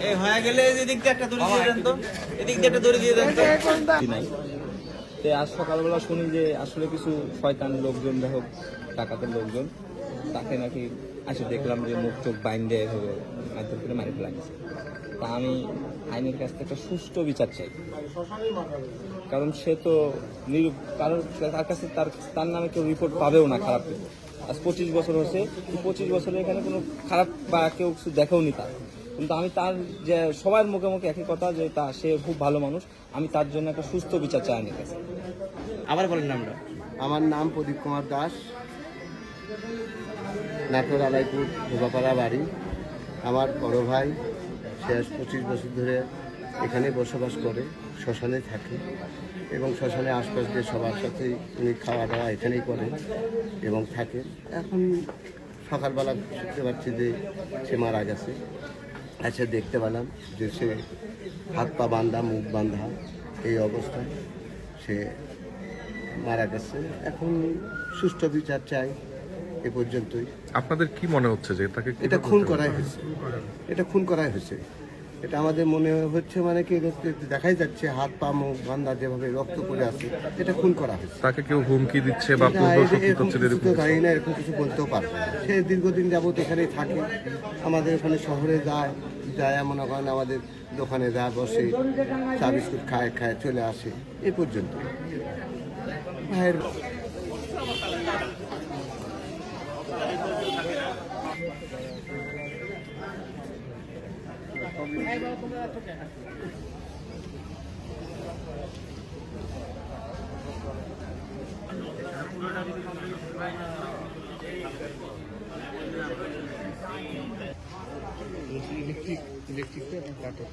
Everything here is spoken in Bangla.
এই হয়ে গেলে এদিক দিয়ে একটা এদিক দিয়ে একটা দড়ি তো। আজ সকালবেলা শুনি যে আসলে কিছু শয়তান লোকজন হোক, ডাকাতের লোকজন তাকে নাকি আসে দেখলাম যে মুখ চোখ বাইন্দে এভাবে মারধর করে মারি ফেলা গেছে। তা আমি আইনের কাছ থেকে একটা সুষ্ঠু বিচার চাই। কারণ সে তো নিরূপ কারণ তার কাছে তার তার নামে কেউ রিপোর্ট পাবেও না খারাপ কিছু আজ পঁচিশ বছর হচ্ছে এই পঁচিশ বছরে এখানে কোনো খারাপ বা কেউ কিছু দেখেও নি তার। কিন্তু আমি তার যে সবার মুখে মুখে একই কথা যে তা সে খুব ভালো মানুষ আমি তার জন্য একটা সুস্থ বিচার চাই আইনের কাছে। আবার বলেন নামটা। আমার নাম প্রদীপ কুমার দাস। নাটোর আলাইপুর ধোবাপাড়া বাড়ি। আমার বড় ভাই শেষ পঁচিশ বছর ধরে এখানে বসবাস করে, শ্মশানে থাকে এবং শ্মশানে আশপাশ দিয়ে সবার সাথেই উনি খাওয়া দাওয়া এখানেই করেন এবং থাকেন এখন সকালবেলা শুনতে পাচ্ছি যে সে মারা গেছে। আচ্ছা দেখতে পেলাম যে সে হাত পা বান্ধা, মুখ বান্ধা এই অবস্থায় সে মারা গেছে। এখন সুষ্ঠু বিচার চাই। এ পর্যন্তই। আপনাদের কি মনে হচ্ছে যে তাকে এটা খুন করাই হয়েছে। এটা খুন করাই হয়েছে। এটা আমাদের মনে হচ্ছে মানে কি দেখাই যাচ্ছে হাত পা মুখ বান্ধা যেভাবে রক্ত পড়ে আছে এটা খুন করা হয়েছে। তাকে কেউ হুমকি দিচ্ছে বা? জানি না এরকম কিছু বলতেও পারব না। সে দীর্ঘদিন যাবত এখানেই থাকে। আমাদের ওখানে শহরে যায় যায় মনে করেন আমাদের দোকানে যায় বসে চা বিস্কুট খায় খায় চলে আসে। এ পর্যন্ত ভাইয়ের ইলেকট্রিক ইলেকট্রিক কাটে